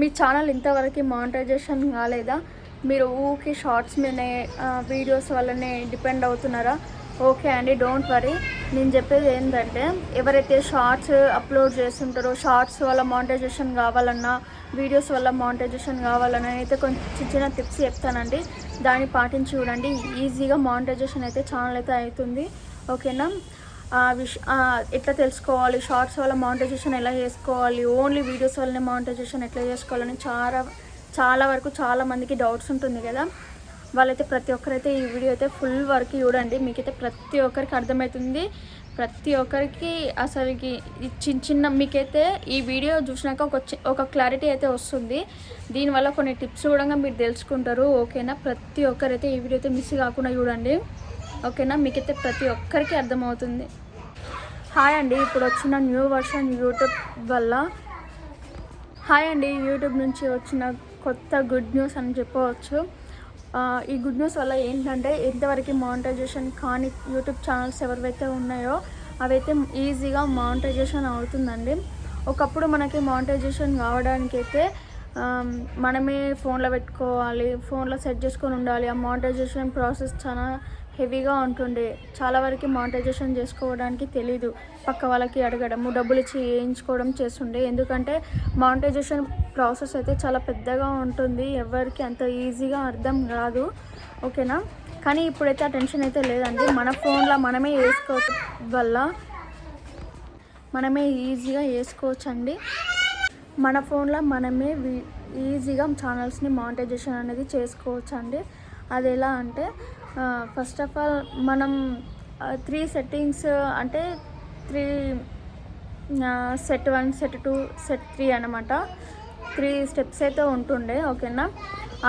మీ channel ఇంతవరకు monetisation కాలేదా? మీరు ఊకి షార్ట్స్ మీదనే వీడియోస్ వల్లనే డిపెండ్ అవుతున్నారా? ఓకే అండి డోంట్ వరీ. నేను చెప్పేది ఏంటంటే ఎవరైతే షార్ట్స్ అప్లోడ్ చేస్తుంటారో షార్ట్స్ వల్ల మానిటైజేషన్ కావాలన్నా వీడియోస్ వల్ల మానిటైజేషన్ కావాలన్నా అయితే కొంచెం చిన్న చిన్న టిప్స్ చెప్తానండి. దాన్ని పాటించి చూడండి. ఈజీగా మానిటైజేషన్ అయితే ఛానల్ అయితే అవుతుంది. ఓకేనా? విష ఎట్లా తెలుసుకోవాలి? షార్ట్స్ వల్ల మానిటైజేషన్ ఎలా చేసుకోవాలి? ఓన్లీ వీడియోస్ వల్లనే మానిటైజేషన్ ఎట్లా చేసుకోవాలని చాలా చాలా వరకు చాలా మందికి డౌట్స్ ఉంటుంది కదా. వాళ్ళైతే ప్రతి ఒక్కరైతే ఈ వీడియో అయితే ఫుల్ వరకు చూడండి. మీకైతే ప్రతి ఒక్కరికి అర్థమవుతుంది ప్రతి ఒక్కరికి అసలుకి చిన్న చిన్న మీకైతే ఈ వీడియో చూసినాక ఒక ఒక క్లారిటీ అయితే వస్తుంది. దీనివల్ల కొన్ని టిప్స్ కూడా మీరు తెలుసుకుంటారు. ఓకేనా? ప్రతి ఒక్కరైతే ఈ వీడియో అయితే మిస్ కాకుండా చూడండి. ఓకేనా? మీకైతే ప్రతి ఒక్కరికి అర్థమవుతుంది. హాయ్ అండి ఇప్పుడు వచ్చిన న్యూ వర్షన్ యూట్యూబ్ వల్ల హాయ్ అండి యూట్యూబ్ నుంచి వచ్చిన కొత్త గుడ్ న్యూస్ అని చెప్పవచ్చు. ఈ గుడ్ న్యూస్ వల్ల ఏంటంటే ఎంతవరకు మానిటైజేషన్ కాని యూట్యూబ్ ఛానల్స్ ఎవరివైతే ఉన్నాయో అవైతే ఈజీగా మానిటైజేషన్ అవుతుందండి. ఒకప్పుడు మనకి మానిటైజేషన్ కావడానికైతే మనమే ఫోన్లో పెట్టుకోవాలి ఫోన్లో సెట్ చేసుకొని ఉండాలి. ఆ మానిటైజేషన్ ప్రాసెస్ చాలా హెవీగా ఉంటుండే. చాలా వరకు మానిటైజేషన్ చేసుకోవడానికి తెలీదు. పక్క వాళ్ళకి అడగడము డబ్బులు ఇచ్చి వేయించుకోవడం చేస్తుండే. ఎందుకంటే మానిటైజేషన్ ప్రాసెస్ అయితే చాలా పెద్దగా ఉంటుంది. ఎవరికి అంత ఈజీగా అర్థం కాదు. ఓకేనా? కానీ ఇప్పుడైతే ఆ టెన్షన్ అయితే లేదండి. మన ఫోన్లో మనమే వేసుకోవచ్చు వల్ల మనమే ఈజీగా వేసుకోవచ్చు అండి మన ఫోన్లో మనమే ఈజీగా ఛానల్స్ని మానిటైజేషన్ అనేది చేసుకోవచ్చు అండి అది ఎలా అంటే ఫస్ట్ ఆఫ్ ఆల్ మనం త్రీ సెట్టింగ్స్ అంటే three set one set two set three అనమాట త్రీ స్టెప్స్ అయితే ఉంటుండే ఓకేనా?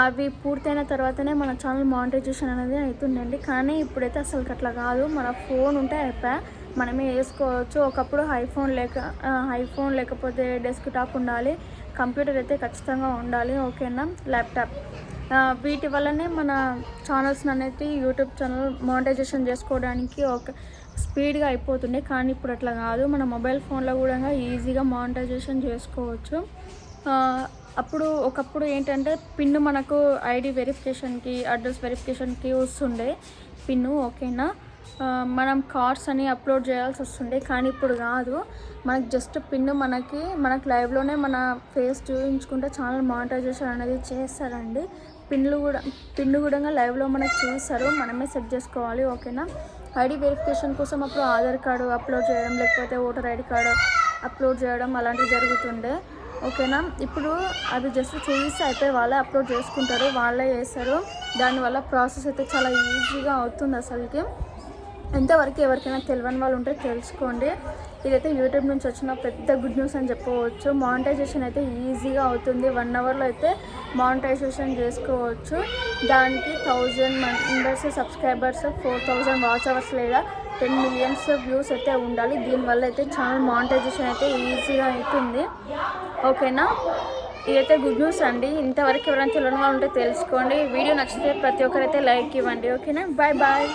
అవి పూర్తయిన తర్వాతనే మన ఛానల్ మానిటైజేషన్ అనేది అవుతుండండి కానీ ఇప్పుడైతే అసలు అట్లా కాదు. మన ఫోన్ ఉంటే అయిపోయా మనమే వేసుకోవచ్చు. ఒకప్పుడు ఐఫోన్ లేక ఐఫోన్ లేకపోతే డెస్క్టాప్ ఉండాలి. కంప్యూటర్ అయితే ఖచ్చితంగా ఉండాలి ఓకేనా? ల్యాప్టాప్ వీటి వల్లనే మన ఛానల్స్ని అనేది యూట్యూబ్ ఛానల్ మానిటైజేషన్ చేసుకోవడానికి ఒక స్పీడ్గా అయిపోతుండే. కానీ ఇప్పుడు అట్లా కాదు. మన మొబైల్ ఫోన్లో కూడా ఈజీగా మానిటైజేషన్ చేసుకోవచ్చు. అప్పుడు ఒకప్పుడు ఏంటంటే పిన్ మనకు ఐడి వెరిఫికేషన్కి అడ్రస్ వెరిఫికేషన్కి వస్తుండే. పిన్ను ఓకేనా మనం కార్డ్స్ అని అప్లోడ్ చేయాల్సి వస్తుండే కానీ ఇప్పుడు కాదు. మనకి జస్ట్ పిన్ మనకి మనకు లైవ్లోనే మన ఫేస్ చూపించుకుంటే ఛానల్ మానిటైజేషన్ అనేది చేస్తారండి. పిన్లు కూడా పిన్ను కూడా లైవ్లో మనకు చూస్తారు. మనమే సెట్ చేసుకోవాలి ఓకేనా ఐడి వెరిఫికేషన్ కోసం అప్పుడు ఆధార్ కార్డు అప్లోడ్ చేయడం లేకపోతే ఓటర్ ఐడి కార్డు అప్లోడ్ చేయడం అలాంటివి జరుగుతుండే ఓకేనా ఇప్పుడు అది జస్ట్ చూపిస్తే అయిపోయి వాళ్ళే అప్లోడ్ చేసుకుంటారు వాళ్ళే చేస్తారు. దానివల్ల ప్రాసెస్ అయితే చాలా ఈజీగా అవుతుంది అసలుకి. ఎంతవరకు ఎవరికైనా తెలియని వాళ్ళు ఉంటే తెలుసుకోండి. ఇదైతే యూట్యూబ్ నుంచి వచ్చిన పెద్ద గుడ్ న్యూస్ అని చెప్పవచ్చు. మానిటైజేషన్ అయితే ఈజీగా అవుతుంది. వన్ అవర్లో అయితే మానిటైజేషన్ చేసుకోవచ్చు. దానికి thousand members subscribers four thousand watch hours లేదా టెన్ మిలియన్స్ వ్యూస్ అయితే ఉండాలి. దీనివల్ల అయితే ఛానల్ మానిటైజేషన్ అయితే ఈజీగా అవుతుంది. ఓకేనా? ఇదైతే గుడ్ న్యూస్ అండి. ఇంతవరకు ఎవరైనా తెలియని వాళ్ళు ఉంటే తెలుసుకోండి. వీడియో నచ్చితే ప్రతి ఒక్కరైతే లైక్ ఇవ్వండి. ఓకేనా? Bye bye.